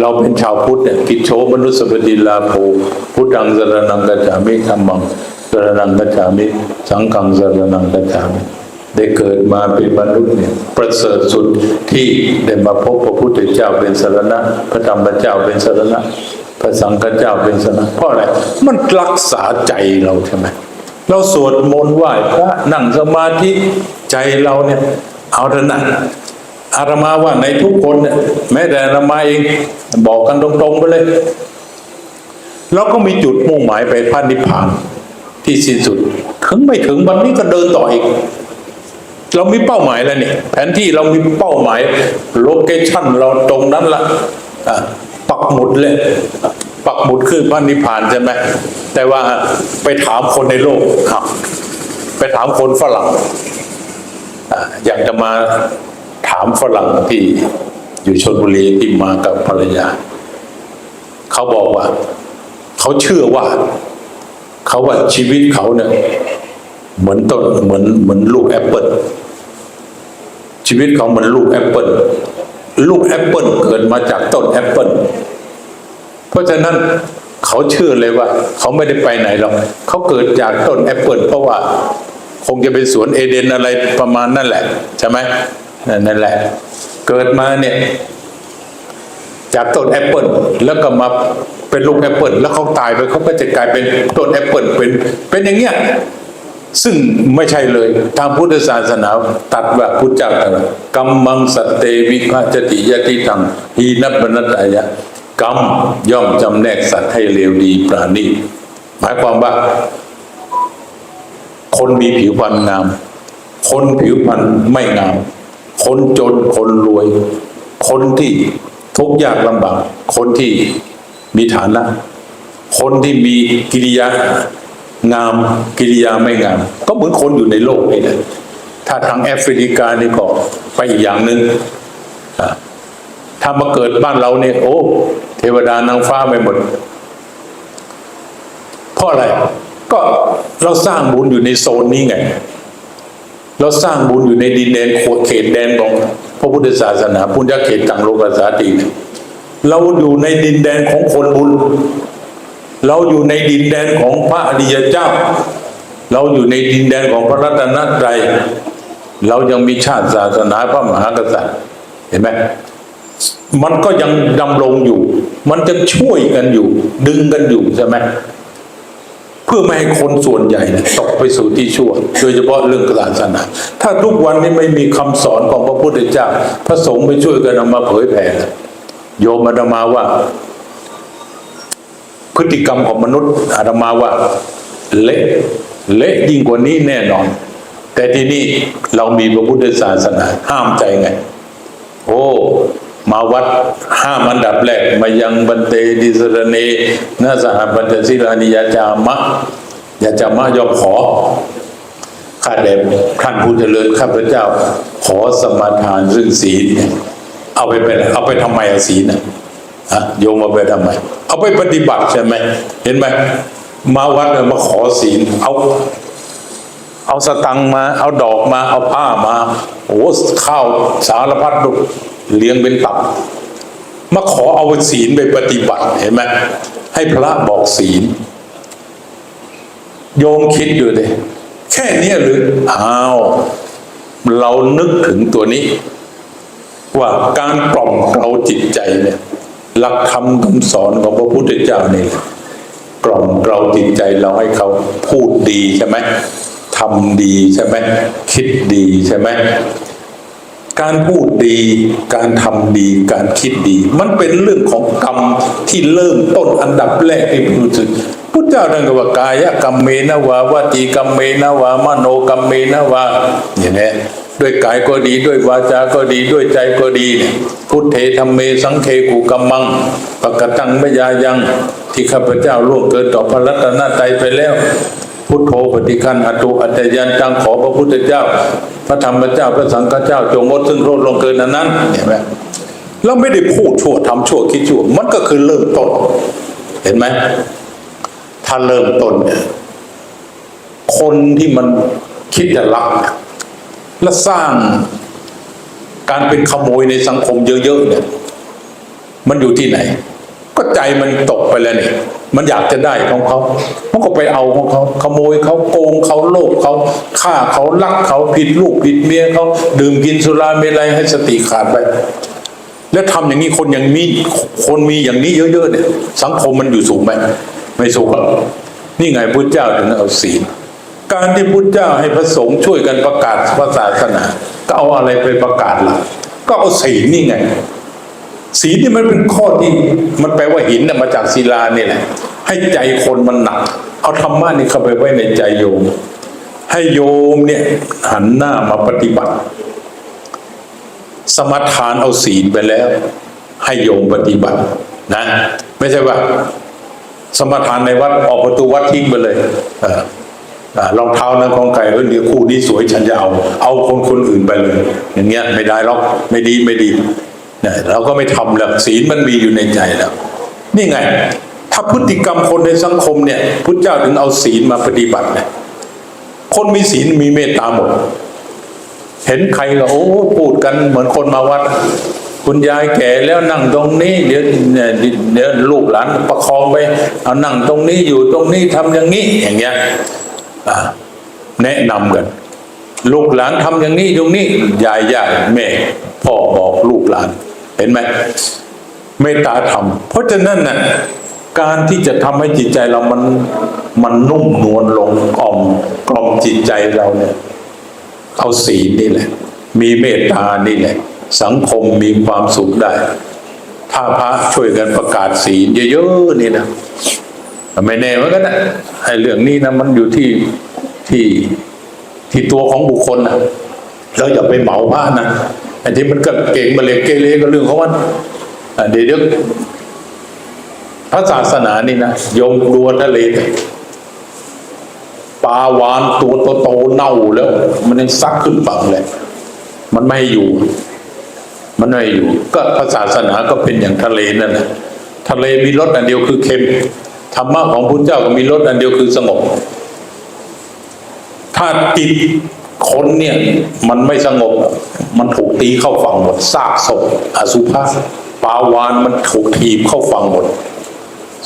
เราเป็นชาวพุทธเนี่ยกิจโชมนุสสปฏิลาโภพุทธังสรนังกัจามิธรรมังสรนังกัจามิสังฆังสรนังกัจามิได้เกิดมาเป็นมนุษย์เนี่ยประเสริฐสุดที่ได้มาพบพระพุทธเจ้าเป็นสรณะ พระธรรมเจ้าเป็นสรณะพระสังฆเจ้าเป็นสรณะเพราะอะไรมันรักษาใจเราใช่ไหมเราสวดมนต์ไหว้พระนั่งสมาธิใจเราเนี่ยเอาเถอะนะ อาตมาว่าในทุกคนเนี่ยแม้แต่อาตมาเองบอกกันตรงๆไปเลยเราก็มีจุดมุ่งหมายไปพระนิพพานที่สิ้นสุด ถึงไม่ถึงวันนี้ก็เดินต่ออีก เรามีเป้าหมายแล้วนี่แผนที่เรามีเป้าหมายโลเคชั่นเราตรงนั้นละะปักหมุดเลย ปักหมุดคือพระนิพพานใช่ไหมแต่ว่าไปถามคนในโลกครับ ไปถามคนฝรั่งออยากจะมา ถามฝรั่งที่อยู่ชนบุรีที่มากับภรรยา เขาบอกว่า เขาเชื่อว่า เขาว่าชีวิตเขาเนี่ยเหมือนต้นเหมือนเหมือนลูกแอปเปิลชีวิตเขาเหมือนลูกแอปเปิลลูกแอปเปิลเกิดมาจากต้นแอปเปิลเพราะฉะนั้นเขาเชื่อเลยว่า เขาไม่ได้ไปไหนหรอกเขาเกิดจากต้นแอปเปิลเพราะว่า คงจะเป็นสวนเอเดนอะไรประมาณนั่นแหละ ใช่ไหม นั่นแหละ เกิดมาเนี่ย จากต้นแอปเปิลแล้วก็มาเป็นลูกแอปเปิลแล้วเขาตายไปเขาก็จะกลายเป็นต้นแอปเปิลเป็น เป็นอย่างเงี้ยซึ่งไม่ใช่เลย ทางพุทธศาสนาตัดว่าพุทธเจ้าตรัสกัมมังสตเตวิภาจติยติตังฮีนับบนัตายะกรรมย่อมจำแนกสัตว์ให้เลวดีปราณีหมายความว่า คนมีผิวพรรณงาม คนผิวพรรณไม่งาม คนจนคนรวย คนที่ทุกข์ยากลำบาก คนที่มีฐานะ คนที่มีกิริยางามกิริยาไม่งาม ก็เหมือนคนอยู่ในโลกนี่แหละถ้าทางแอฟริกานี่ก็ไปอีกอย่างหนึ่งอะถ้ามาเกิดบ้านเราเนี่ยโอ้ เทวดานางฟ้าไปหมดเพราะอะไร ก็เราสร้างบุญอยู่ในโซนนี้ไง เราสร้างบุญอยู่ในดินแดนโขดเขตแดนของพระพุทธศาสนาพุทธเขตต่างโลกสาติเนี่ยเราอยู่ในดินแดนของคนบุญ เราอยู่ในดินแดนของพระอริยเจ้า เราอยู่ในดินแดนของพระรัตนตรัยเรายังมีชาติศาสนาพระมหากษัตริย์ เห็นไหมมันก็ยังดำรงอยู่ มันจะช่วยกันอยู่ ดึงกันอยู่ใช่ไหม พื่อไม่ให้คนส่วนใหญ่ตกไปสู่ที่ชั่ว โดยเฉพาะเรื่องศาสนา ถ้าทุกวันนี้ไม่มีคำสอนของพระพุทธเจ้าพระสงฆ์ไปช่วยกันเอามาเผยแผ่โยมอาตมาว่า พฤติกรรมของมนุษย์อาตมาว่า เละเละยิ่งกว่านี้แน่นอน แต่ที่นี่เรามีพระพุทธศาสนาห้ามใจไง โอ้ มาวัดห้ามอันดับแรกมายังบันเตดิสรเนนาสหบันเตศิลานิยาจามะยาจามะยอมขอข้าแด่ท่านผู้เจริญข้าพเจ้า ขอสมาทานซึ่งศีลเอาไปเป็นเอาไปทำไมศีลนะฮะโยมเอาไปทำไม เอาไปปฏิบัติใช่ไหมเห็นไหมมาวัดมาขอศีลเอาเอาสตังมา เอาดอกมา เอาผ้ามาโอ้ข้าวสารพัดลูก เลี้ยงเป็นตับมาขอเอาศีลไปปฏิบัติเห็นไหมให้พระบอกศีล โยมคิดอยู่เลยแค่นี้หรืออ้าวเรานึกถึงตัวนี้ ว่าการกล่อมเราจิตใจเนี่ย หลักธรรมคำสอนของพระพุทธเจ้านี่แหละกล่อมเราจิตใจเราให้เขาพูดดีใช่ไหมทำดีใช่ไหมคิดดีใช่ไหม การพูดดี การทำดี การคิดดี มันเป็นเรื่องของกรรมที่เริ่มต้นอันดับแรกที่พูดถึงพุทธเจ้าท่านก็ว่ากายกรรมเมนะวาวาจีกรรมเมนะวามโนกรรมเมนะวาอย่างนี้ด้วยกายก็ดีด้วยวาจาก็ดีด้วยใจก็ดี พุทเทธรรมเมสังเคกุกัมมังปกตังมยายังที่ข้าพเจ้าล่วงเกินต่อพระรัตนตรัยไปแล้ว พุทโธปฏิคันอตุอัจจยันตังขอพระพุทธเจ้า พระธรรมเจ้าพระสังฆเจ้า จงงดซึ่งโทษลงเกินนั้นนั้นเห็นไหมเราไม่ได้พูดชั่วทำชั่วคิดชั่ว มันก็คือเริ่มต้น เห็นไหมถ้าเริ่มต้นเนี่ยคนที่มันคิดจะรัก และสร้างการเป็นขโมยในสังคมเยอะๆเนี่ย มันอยู่ที่ไหน ก็ใจมันตกไปแล้วนี่ มันอยากจะได้ของเขามันก็ไปเอาของเขาขโมยเขาโกงเขาโลภเขาฆ่าเขาลักเขาผิดลูกผิดเมียเขาดื่มกินสุราเมลัยให้สติขาดไป แล้วทำอย่างนี้คนอย่างนี้คนมีอย่างนี้เยอะๆเนี่ย สังคมมันอยู่สูงไหมไม่สูงหรอกนี่ไงพุทธเจ้าถึงเอาศีลการที่พุทธเจ้าให้พระสงฆ์ช่วยกันประกาศพระศาสนา ก็เอาอะไรไปประกาศล่ะ ก็เอาศีลนี่ไง ศีลนี่มันเป็นข้อที่มันแปลว่าหินน่ะมาจากศิลาเนี่ยแหละให้ใจคนมันหนัก เอาธรรมะนี่เข้าไปไว้ในใจโยม ให้โยมเนี่ยหันหน้ามาปฏิบัติ สมทานเอาศีลไปแล้ว ให้โยมปฏิบัติ นะ ไม่ใช่ว่า สมทานในวัดออกประตูวัดทิ้งไปเลยเอออ่ารองเท้านั้นของไก่เออเดี๋ยวคู่นี้สวยฉันจะเอา เอาคนคนอื่นไปเลย อย่างเงี้ยไม่ได้หรอกไม่ดีไม่ดี เนี่ยเราก็ไม่ทำแล้วศีลมันมีอยู่ในใจแล้ว นี่ไง ถ้าพฤติกรรมคนในสังคมเนี่ยพุทธเจ้าถึงเอาศีลมาปฏิบัติเนี่ยคนมีศีลมีเมตตาหมด เห็นใครก็โอ้พูดกันเหมือนคนมาวัด คุณยายแก่แล้วนั่งตรงนี้ เดี๋ยวเดี๋ยวลูกหลานประคองไปเอานั่งตรงนี้อยู่ตรงนี้ทำอย่างนี้อย่างเงี้ยแนะนำกันลูกหลานทำอย่างนี้ตรงนี้ยายยายแม่พ่อบอกลูกหลาน ห็นไหมเมตตาธรรม เพราะฉะนั้นน่ะการที่จะทำให้จิตใจเรามันมันนุ่มนวลลงกล่อมกล่อมจิตใจเราเนี่ยเอาศีลนี่แหละ มีเมตตานี่แหละ สังคมมีความสุขได้ ถ้าพระช่วยกันประกาศศีลเยอะๆนี่นะไม่แน่เหมือนกันนะไอ้เรื่องนี้นะมันอยู่ที่ที่ที่ตัวของบุคคลนะเราอย่าไปเหมาพระนะ ไอ้ที่มันก็เก่งมาเลยเกเรก็เรื่องของมันอะเดี๋ยวพระศาสนานี่นะยมดูทะเลปลาวานตัวโตๆเน่าแล้ว มันยังซักขึ้นฝั่งเลยมันไม่อยู่ มันไม่อยู่ ก็พระศาสนาก็เป็นอย่างทะเลนั่นแหละทะเลมีรสอันเดียวคือเค็มธรรมะของพุทธเจ้าก็มีรสอันเดียวคือสงบถ้าจิต คนเนี่ยมันไม่สงบ มันถูกตีเข้าฝั่งหมดซากศพอสุภะปาวานมันถูกถีบเข้าฝั่งหมด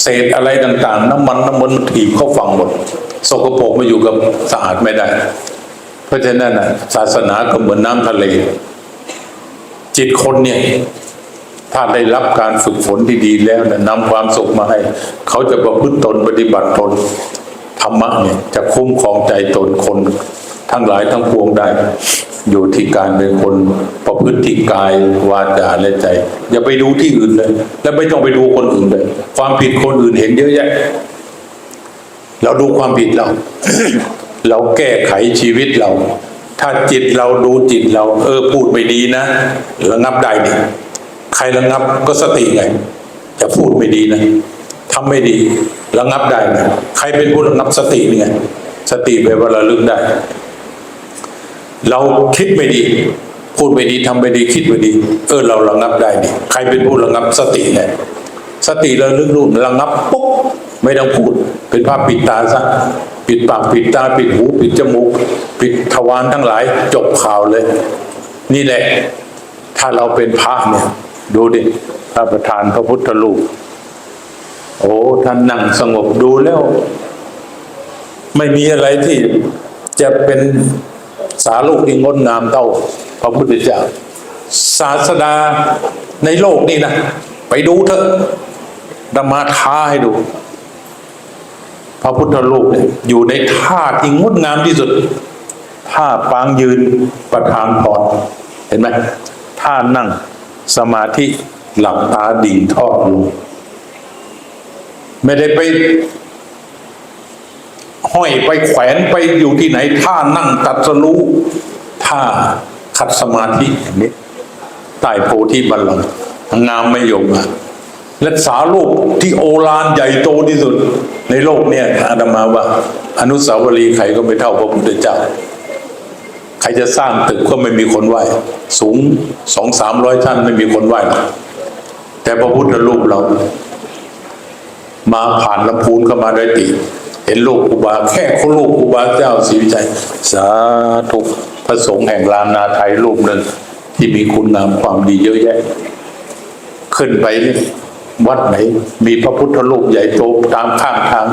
เศษอะไรต่าง ๆ น้ำมันน้ำมันมันถีบเข้าฝั่งหมดสกปรกมาอยู่กับสะอาดไม่ได้ เพราะฉะนั้นนะศาสนาก็เหมือนน้ำทะเล จิตคนเนี่ยถ้าได้รับการฝึกฝนที่ดีแล้วนะนำความสุขมาให้ เขาจะประพฤติตนปฏิบัติตนธรรมะเนี่ยจะคุ้มครองใจตนคน ทั้งหลายทั้งปวงได้ อยู่ที่การเป็นคนประพฤติกายวาจาและใจ อย่าไปดูที่อื่นเลย และไม่ต้องไปดูคนอื่นเลย ความผิดคนอื่นเห็นเยอะแยะ เราดูความผิดเรา เราแก้ไขชีวิตเรา ถ้าจิตเราดูจิตเรา เออพูดไม่ดีนะระงับได้นี่ใครระงับก็สติไงจะพูดไม่ดีนะทำไม่ดีระงับได้ไงใครเป็นผู้ระงับสติเนี่ไงสติแปลว่าระลึกได้ เราคิดไม่ดี พูดไม่ดีทำไม่ดีคิดไม่ดี เออเราระงับได้นี่ใครเป็นผู้ระงับสติไงสติเระลึกรู้ระงับปุ๊บไม่ต้องพูด เป็นภาพปิดตาซะปิดปากปิดตาปิดหูปิดจมูก ปิดทวารทั้งหลาย จบข่าวเลย นี่แหละ ถ้าเราเป็นพระเนี่ย ดูดิพระประธานพระพุทธรูปโอ้ท่านนั่งสงบดูแล้ว ไม่มีอะไรที่จะเป็น สาลูกที่งดงามเท่าพระพุทธเจ้า ศาสดาในโลกนี้นะ ไปดูเถอะดมาท้าให้ดู พระพุทธรูปเนี่ยอยู่ในท่าที่งดงามที่สุดท่าปางยืนประทานพรเห็นไหมท่านั่งสมาธิหลับตาดิ่งทอดลงไม่ได้ไป ห้อยไปแขวนไปอยู่ที่ไหนท่านั่งตัดสรู้ท่าขัดสมาธิอย่างนี้ใต้โพธิบัลลังก์งามไม่ยมอะและสารูปที่โอฬารใหญ่โตที่สุด ในโลกเนี่ยอาตมาว่า อนุสาวรีย์ใครก็ไม่เท่าพระพุทธเจ้า ใครจะสร้างตึกก็ไม่มีคนไหว้ สูงสองสามร้อยชั้นไม่มีคนไหวหรอกแต่พระพุทธรูปเรา มาผ่านลำพูนเข้ามาได้ตี ห็นลูกครูบาแค่เขาลูกครูบาเจ้าศรีวิจัยสาธุพระสงฆ์แห่งลานนาไทยรูปหนึ่งที่มีคุณงามความดีเยอะแยะ ขึ้นไปนี่วัดไหน มีพระพุทธรูปใหญ่โตตามข้างทาง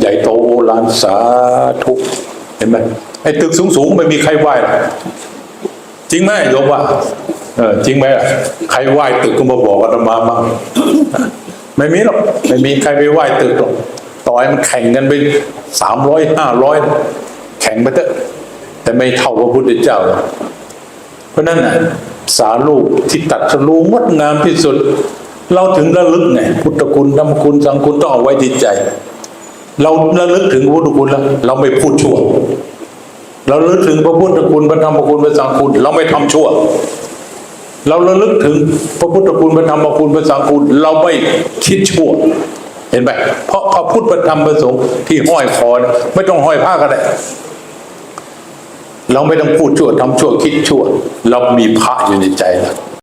ใหญ่โตโอฬารสาธุเห็นไหมไอ้ตึกสูงๆไม่มีใครไหว้หรอกจริงไหมโยมว่าเออจริงไหมล่ะใครไหว้ตึกก็มาบอกอาตมามั่งไม่มีหรอกไม่มีใครไปไหว้ตึกหรอก ต่อให้มันแข่งกันไปสามร้อยห้าร้อยแข่งไปเถอะแต่ไม่เท่าพระพุทธเจ้า เพราะนั้นนะสาลูกที่ตัดสรู้งดงามที่สุด เราถึงระลึกไงพุทธคุณธรรมคุณสังคุณต้องเอาไว้ที่ใจ เราระลึกถึงพุทธคุณแล้ว เราไม่พูดชั่ว เราระลึกถึงพระพุทธคุณพระธรรมคุณพระสังคุณ เราไม่ทำชั่ว เราระลึกถึงพระพุทธคุณพระธรรมคุณพระสังคุณ เราไม่คิดชั่ว ห็นไหมเพราะพระพุทธพระธรรมประสงค์ที่ห้อยคอไม่ต้องห้อยผ้าก็ได้เราไม่ต้องพูดชั่วทำชั่วคิดชั่ว เรามีพระอยู่ในใจแล้ว